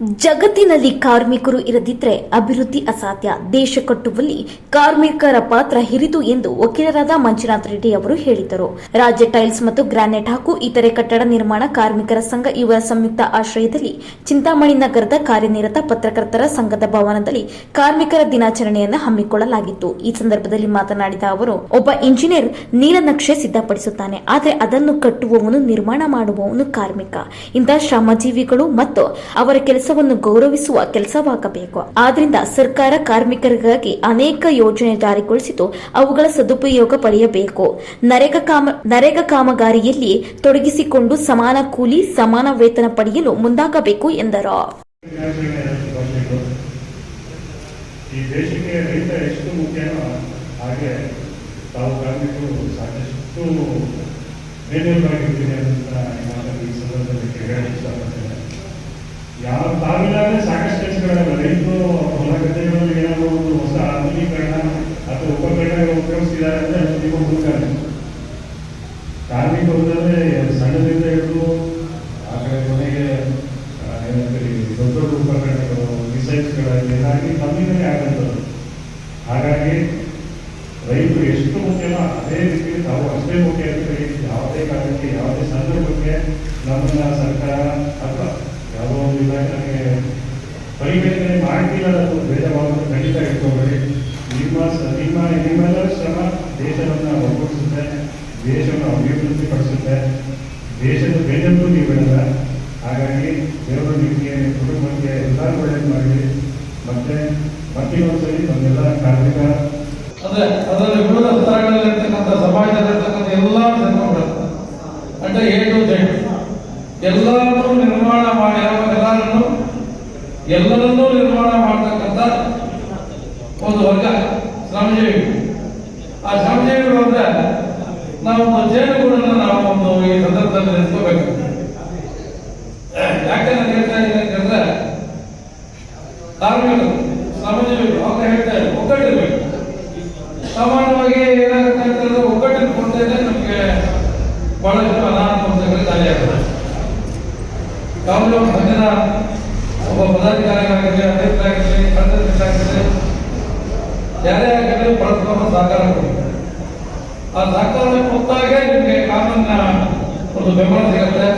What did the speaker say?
ಜಗತ್ತಿನಲ್ಲಿ ಕಾರ್ಮಿಕರು ಇರದಿದ್ರೆ ಅಭಿವೃದ್ಧಿ ಅಸಾಧ್ಯ. ದೇಶ ಕಟ್ಟುವಲ್ಲಿ ಕಾರ್ಮಿಕರ ಪಾತ್ರ ಹಿರಿದು ಎಂದು ವಕೀಲರಾದ ಮಂಜುನಾಥ್ ರೆಡ್ಡಿ ಅವರು ಹೇಳಿದರು. ರಾಜ್ಯ ಟೈಲ್ಸ್ ಮತ್ತು ಗ್ರಾನೈಟ್ ಹಾಗೂ ಇತರೆ ಕಟ್ಟಡ ನಿರ್ಮಾಣ ಕಾರ್ಮಿಕರ ಸಂಘ ಇವರ ಸಂಯುಕ್ತ ಆಶ್ರಯದಲ್ಲಿ ಚಿಂತಾಮಣಿ ನಗರದ ಕಾರ್ಯನಿರತ ಪತ್ರಕರ್ತರ ಸಂಘದ ಭವನದಲ್ಲಿ ಕಾರ್ಮಿಕರ ದಿನಾಚರಣೆಯನ್ನು ಹಮ್ಮಿಕೊಳ್ಳಲಾಗಿತ್ತು. ಈ ಸಂದರ್ಭದಲ್ಲಿ ಮಾತನಾಡಿದ ಅವರು, ಒಬ್ಬ ಇಂಜಿನಿಯರ್ ನೀಲನಕ್ಷೆ ಸಿದ್ಧಪಡಿಸುತ್ತಾನೆ, ಆದರೆ ಅದನ್ನು ಕಟ್ಟುವವನು ನಿರ್ಮಾಣ ಮಾಡುವವನು ಕಾರ್ಮಿಕ. ಇಂತಹ ಶ್ರಮಜೀವಿಗಳು ಮತ್ತು ಅವರ ಕೆಲಸವನ್ನು ಗೌರವಿಸುವ ಕೆಲಸವಾಗಬೇಕು. ಆದ್ರಿಂದ ಸರ್ಕಾರ ಕಾರ್ಮಿಕರಿಗಾಗಿ ಅನೇಕ ಯೋಜನೆ ಜಾರಿಗೊಳಿಸಿದ್ದು ಅವುಗಳ ಸದುಪಯೋಗ ಪಡೆಯಬೇಕು. ನರೇಗಾ ಕಾಮ, ನರೇಗಾ ಕಾಮಗಾರಿಯಲ್ಲಿ ತೊಡಗಿಸಿಕೊಂಡು ಸಮಾನ ಕೂಲಿ, ಸಮಾನ ವೇತನ ಪಡೆಯಲು ಮುಂದಾಗಬೇಕು ಎಂದರು. ಈ ದೇಶಕ್ಕೆ ರೈತ ಎಷ್ಟು ಮುಖ್ಯನೋ ಹಾಗೆ ತಾವು ಕಾರ್ಮಿಕರು ಸಾಕಷ್ಟು ಬೇರೆಯವರಾಗಿರ್ತೀನಿ ಅಂತ ಈ ಸಂದರ್ಭದಲ್ಲಿ ಕೇಳಿ ಯಾವ ತಾವಿಲ್ಲಾದ್ರೆ ಸಾಕಷ್ಟು ಕೆಲಸಗಳಲ್ಲ ರೈತರು ಹೊಲ ಏನಾದರೂ ಒಂದು ಹೊಸ ಆಧುನೀಕರಣ ಅಥವಾ ಉಪಕರಣಗಳು ಉಪಯೋಗಿಸಿದ್ದಾರೆ ಅಂದರೆ ಅದು ನಿಮ್ಮ ಮುಖಾನೆ ಕಾರ್ಮಿಕರು ಅಂದ್ರೆ ಸಣ್ಣದಿಂದ ಹಿಡಿದು ಆ ಕಡೆ ಕೊನೆಗೆ ದೊಡ್ಡ ದೊಡ್ಡ ಉಪಕರಣಗಳು ಏನಾಗಿ ಕಮ್ಮಿನೇ ಆಗಂಥದ್ದು. ಹಾಗಾಗಿ ರೈತರು ಎಷ್ಟು ಮುಖ್ಯನೋ ಅದೇ ರೀತಿ ತಾವು ಅಷ್ಟೇ ಮುಖ್ಯ ಅಂತ ಯಾವುದೇ ಕಾರಣಕ್ಕೆ, ಯಾವುದೇ ಸಂದರ್ಭಕ್ಕೆ ನಮ್ಮನ್ನ ಸರ್ಕಾರ ಅಥವಾ ಯಾವುದೋ ಒಂದು ಇಲಾಖೆ ನಮಗೆ ಪರಿಗಣನೆ ಮಾಡ್ತಿಲ್ಲ ಅನ್ನೋದು ಭೇದಭಾವವನ್ನು ಖಂಡಿತ ಇಟ್ಕೋಬೇಡಿ ನಿಮ್ಮ ನಿಮ್ಮ, ನಿಮ್ಮೆಲ್ಲರ ಶ್ರಮ ದೇಶವನ್ನು ಒಗ್ಗೂಡಿಸುತ್ತೆ, ದೇಶವನ್ನು ಅಭಿವೃದ್ಧಿ ಪಡಿಸುತ್ತೆ ದೇಶದ ಬೇಜಂತೂ ನೀವು ಬಿಡಲ್ಲ ಹಾಗಾಗಿ ದೇವರು ನಿಮಗೆ ಕುಟುಂಬಕ್ಕೆ ಎಲ್ಲ ಒಳ್ಳೇದು ಮಾಡಿ ಮತ್ತೆ ಮತ್ತಿನ್ನೊಂದ್ಸರಿ ನಮ್ಮೆಲ್ಲ ಕಾರ್ಮಿಕ ಅಂದ್ರೆ ಅದರಲ್ಲಿ ವಿವಿಧ ಸ್ತರಗಳಲ್ಲಿರ್ತಕ್ಕಂಥ ಸಮಾಜದಲ್ಲಿರ್ತಕ್ಕಂಥ ಎಲ್ಲ ಧರ್ಮಗಳು. ಅಂದ್ರೆ ಎ ಟು ಜೆಡ್ ಎಲ್ಲರನ್ನೂ ನಿರ್ಮಾಣ ಮಾಡಿ ಎಲ್ಲರನ್ನು, ಎಲ್ಲರನ್ನೂ ನಿರ್ಮಾಣ ಮಾಡ್ತಕ್ಕಂಥ ಒಂದು ವರ್ಗ ಶ್ರಮಜೀವಿಗಳು ಆ ಶ್ರಮಜೀವಿಗಳು ಅಂದ್ರೆ ನಾವು ಒಂದು ಜೇನುಗೂಡನ್ನು ನಾವು ಒಂದು ಈ ಸಂದರ್ಭದಲ್ಲಿ ನೆನೆಸ್ಕೋಬೇಕು. ಯಾಕೆ ನಾನು ಹೇಳ್ತಾ ಇದ್ದೀನಿ ಅಂತಂದ್ರೆ ಕಾರ್ಮಿಕರು ಶ್ರಮಜೀವಿಗಳು ಅಂತ ಹೇಳ್ತಾ ಇದ್ದಾರೆ ಒಗ್ಗಟ್ಟಿರ್ಬೇಕು. ಸಾಮಾನ್ಯವಾಗಿ ಏನಾಗುತ್ತೆ ಅಂತಂದ್ರೆ ಒಗ್ಗಟ್ಟಿನ ಕೊರತೆಯಿಂದ ನಮಗೆ ಬಹಳಷ್ಟು ಅನಾನುಕೂಲತೆಗಳು ದಾರಿಯಾಗುತ್ತೆ ಒಂದು ಸಂಘದ ಒಬ್ಬ ಪದಾಧಿಕಾರಿಗಳಾಗಿರಲಿ ಅಧ್ಯಕ್ಷರಾಗಿರಲಿ ಸದಸ್ಯರಾಗಿರಲಿ ಯಾರೇ ಆಗಿರಲಿ ಪರಸ್ಪರ ಸಹಕಾರ ಕೊಡಬೇಕು ಆ ಸಹಕಾರ ಕೊಟ್ಟಾಗ ನಿಮಗೆ ಕಾನೂನಿನ ಒಂದು ಬೆಂಬಲ ಸಿಗುತ್ತೆ.